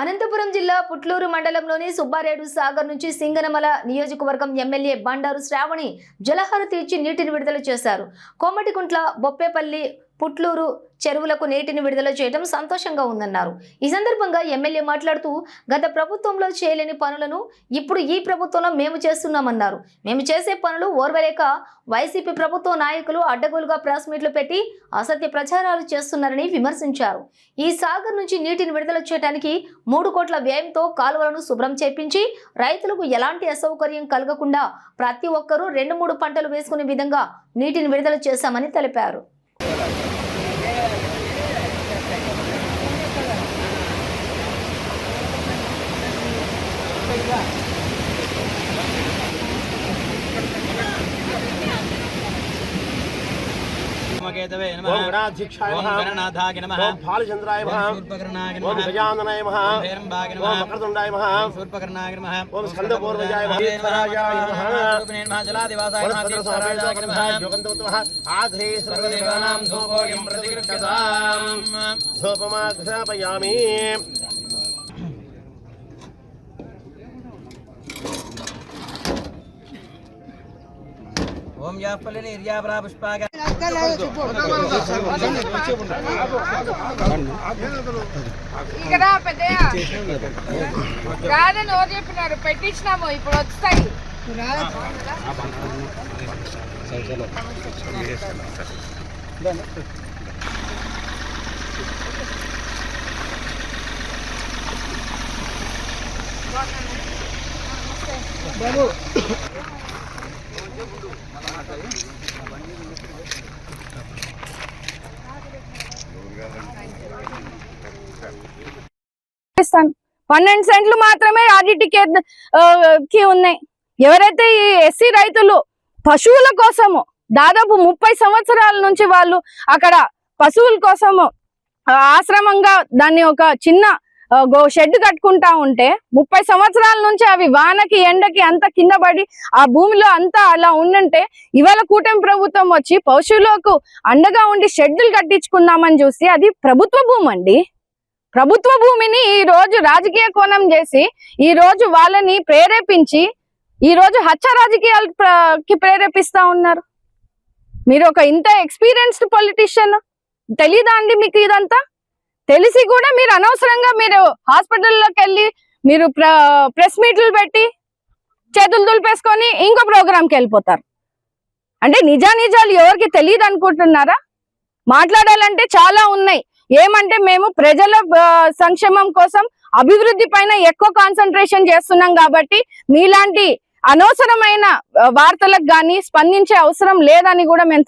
అనంతపురం జిల్లా పుట్లూరు మండలంలోని సుబ్బారేడు సాగర్ నుంచి సింగనమల నియోజకవర్గం ఎమ్మెల్యే బండారు శ్రావణి జలహారతి ఇచ్చి నీటిని విడుదల చేశారు. కోమటికుంట్ల బొప్పేపల్లి పుట్లూరు చెరువులకు నీటిని విడుదల చేయడం సంతోషంగా ఉందన్నారు. ఈ సందర్భంగా ఎమ్మెల్యే మాట్లాడుతూ గత ప్రభుత్వంలో చేయలేని పనులను ఇప్పుడు ఈ ప్రభుత్వంలో మేము చేస్తున్నామన్నారు. మేము చేసే పనులు ఓర్వలేక వైసీపీ ప్రభుత్వ నాయకులు అడ్డగోలుగా ప్రెస్ మీట్లు పెట్టి అసత్య ప్రచారాలు చేస్తున్నారని విమర్శించారు. ఈ సాగర్ నుంచి నీటిని విడుదల చేయడానికి మూడు కోట్ల వ్యయంతో కాలువలను శుభ్రం చేపించి రైతులకు ఎలాంటి అసౌకర్యం కలగకుండా ప్రతి ఒక్కరూ రెండు మూడు పంటలు వేసుకునే విధంగా నీటిని విడుదల చేశామని తెలిపారు. ओमकेतवे नमः। ओम नमः। ओम गणनाथाय नमः। ओम नमः। ओम नमः। ओम गजाननाय नमः। ओम नमः। ओम नमः। ओम नमः। ओम स्कंदपूर्वजाय नमः। नमः नमः। जलादिवासाय नमः। नमः। सर्वदेवानां धूपमाघ्रापयामि। ओम या फलिनी या पुष्पाग ఇక్కడ పెద్దయ్య రాదని ఎవరు చెప్పినారు? పెట్టించినాము ఇప్పుడు వస్తాయి. బాబు చేస్తాను. పన్నెండు సెంట్లు మాత్రమే ఆర్డిటికి కి ఉన్నాయి. ఎవరైతే ఈ ఎస్సీ రైతులు పశువుల కోసము దాదాపు ముప్పై సంవత్సరాల నుంచి వాళ్ళు అక్కడ పశువుల కోసము ఆశ్రమంగా దాన్ని ఒక చిన్న గో షెడ్ కట్టుకుంటా ఉంటే ముప్పై సంవత్సరాల నుంచి అవి వానకి ఎండకి అంత కింద పడి ఆ భూమిలో అంతా అలా ఉండుంటే ఇవాళ కూటమి ప్రభుత్వం వచ్చి పశువులకు అండగా ఉండి షెడ్లు కట్టించుకుందామని చూస్తే అది ప్రభుత్వ భూమి అండి ప్రభుత్వ భూమిని ఈ రోజు రాజకీయ కోణం చేసి ఈ రోజు వాళ్ళని ప్రేరేపించి ఈ రోజు హత్య రాజకీయాలకి ప్రేరేపిస్తా ఉన్నారు. మీరు ఒక ఇంత ఎక్స్పీరియన్స్డ్ పొలిటీషియన్ తెలీదా అండి మీకు ఇదంతా? తెలిసి కూడా మీరు అనవసరంగా మీరు హాస్పిటల్లోకి వెళ్ళి మీరు ప్రెస్ మీట్లు పెట్టి చేతులు దులిపేసుకొని ఇంకో ప్రోగ్రాంకి వెళ్ళిపోతారు. అంటే నిజా నిజాలు ఎవరికి తెలియదు అనుకుంటున్నారా మాట్లాడాలంటే చాలా ఉన్నాయి. ఏమంటే మేము ప్రజల సంక్షేమం కోసం అభివృద్ధి పైన ఎక్కువ కాన్సన్ట్రేషన్ చేస్తున్నాం కాబట్టి మీలాంటి అనవసరమైన వార్తలకు కానీ స్పందించే అవసరం లేదని కూడా మేము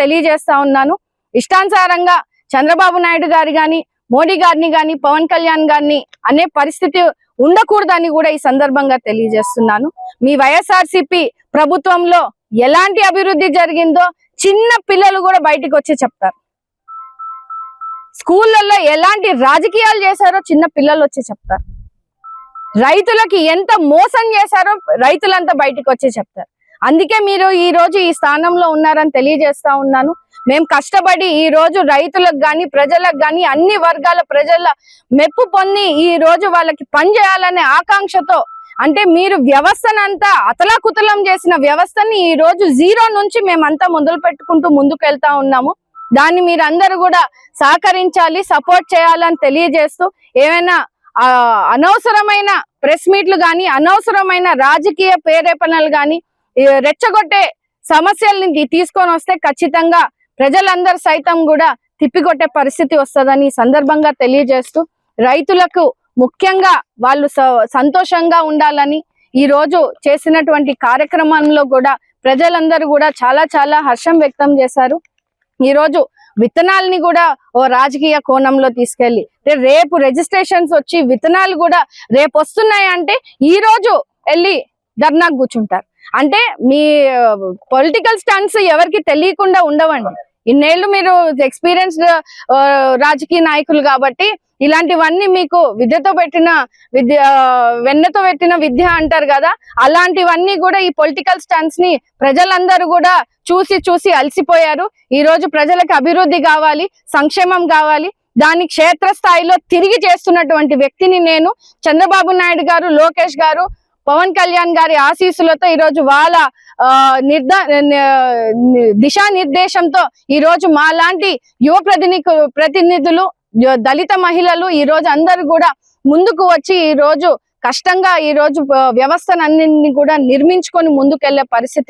తెలియజేస్తా ఉన్నాను. ఇష్టానుసారంగా చంద్రబాబు నాయుడు గారి కానీ మోడీ గారిని కానీ పవన్ కళ్యాణ్ గారిని అనే పరిస్థితి ఉండకూడదని కూడా ఈ సందర్భంగా తెలియజేస్తున్నాను. మీ వైఎస్ఆర్సిపి ప్రభుత్వంలో ఎలాంటి అభివృద్ధి జరిగిందో చిన్న పిల్లలు కూడా బయటికి వచ్చి చెప్తారు. స్కూళ్ళల్లో ఎలాంటి రాజకీయాలు చేశారో చిన్న పిల్లలు వచ్చి చెప్తారు. రైతులకి ఎంత మోసం చేశారో రైతులంతా బయటకు వచ్చి చెప్తారు. అందుకే మీరు ఈ రోజు ఈ స్థానంలో ఉన్నారని తెలియజేస్తా ఉన్నాను. మేము కష్టపడి ఈ రోజు రైతులకు గాని ప్రజలకు గాని అన్ని వర్గాల ప్రజల మెప్పు పొంది ఈ రోజు వాళ్ళకి పని చేయాలనే ఆకాంక్షతో అంటే మీరు వ్యవస్థనంతా అతలాకుతలం చేసిన వ్యవస్థని ఈ రోజు జీరో నుంచి మేమంతా మొదలు పెట్టుకుంటూ ముందుకు వెళ్తా ఉన్నాము. దాన్ని మీరు కూడా సహకరించాలి సపోర్ట్ చేయాలని తెలియజేస్తూ ఏమైనా అనవసరమైన ప్రెస్ మీట్లు కానీ అనవసరమైన రాజకీయ ప్రేరేపణలు కానీ రెచ్చగొట్టే సమస్యల్ని తీసుకొని వస్తే ఖచ్చితంగా ప్రజలందరూ సైతం కూడా తిప్పికొట్టే పరిస్థితి వస్తుందని సందర్భంగా తెలియజేస్తూ రైతులకు ముఖ్యంగా వాళ్ళు స- సంతోషంగా ఉండాలని ఈ రోజు చేసినటువంటి కార్యక్రమంలో కూడా ప్రజలందరూ కూడా చాలా చాలా హర్షం వ్యక్తం చేశారు. ఈ రోజు విత్తనాలని కూడా ఓ రాజకీయ కోణంలో తీసుకెళ్ళి రేపు రిజిస్ట్రేషన్స్ వచ్చి విత్తనాలు కూడా రేపు వస్తున్నాయి అంటే ఈ రోజు వెళ్ళి ధర్నాకు కూర్చుంటారు. అంటే మీ పొలిటికల్ స్టంట్స్ ఎవరికి తెలియకుండా ఉండవండి. ఇన్నేళ్ళు మీరు ఎక్స్పీరియన్స్డ్ రాజకీయ నాయకులు కాబట్టి ఇలాంటివన్నీ మీకు విద్యతో పెట్టిన విద్య వెన్నతో పెట్టిన విద్య అంటారు కదా అలాంటివన్నీ కూడా ఈ పొలిటికల్ స్టంట్స్ని ప్రజలందరూ కూడా చూసి చూసి అలసిపోయారు. ఈ రోజు ప్రజలకు అభివృద్ధి కావాలి సంక్షేమం కావాలి దాని క్షేత్రస్థాయిలో తిరిగి చేస్తున్నటువంటి వ్యక్తిని నేను చంద్రబాబు నాయుడు గారు లోకేష్ గారు పవన్ కళ్యాణ్ గారి ఆశీస్సులతో ఈరోజు వాళ్ళ నిర్దా దిశానిర్దేశంతో ఈరోజు మా లాంటి యువ ప్రతినిధులు దళిత మహిళలు ఈ రోజు అందరూ కూడా ముందుకు వచ్చి ఈ రోజు కష్టంగా ఈ రోజు వ్యవస్థను అన్నింటినీ కూడా నిర్మించుకొని ముందుకెళ్ళే పరిస్థితి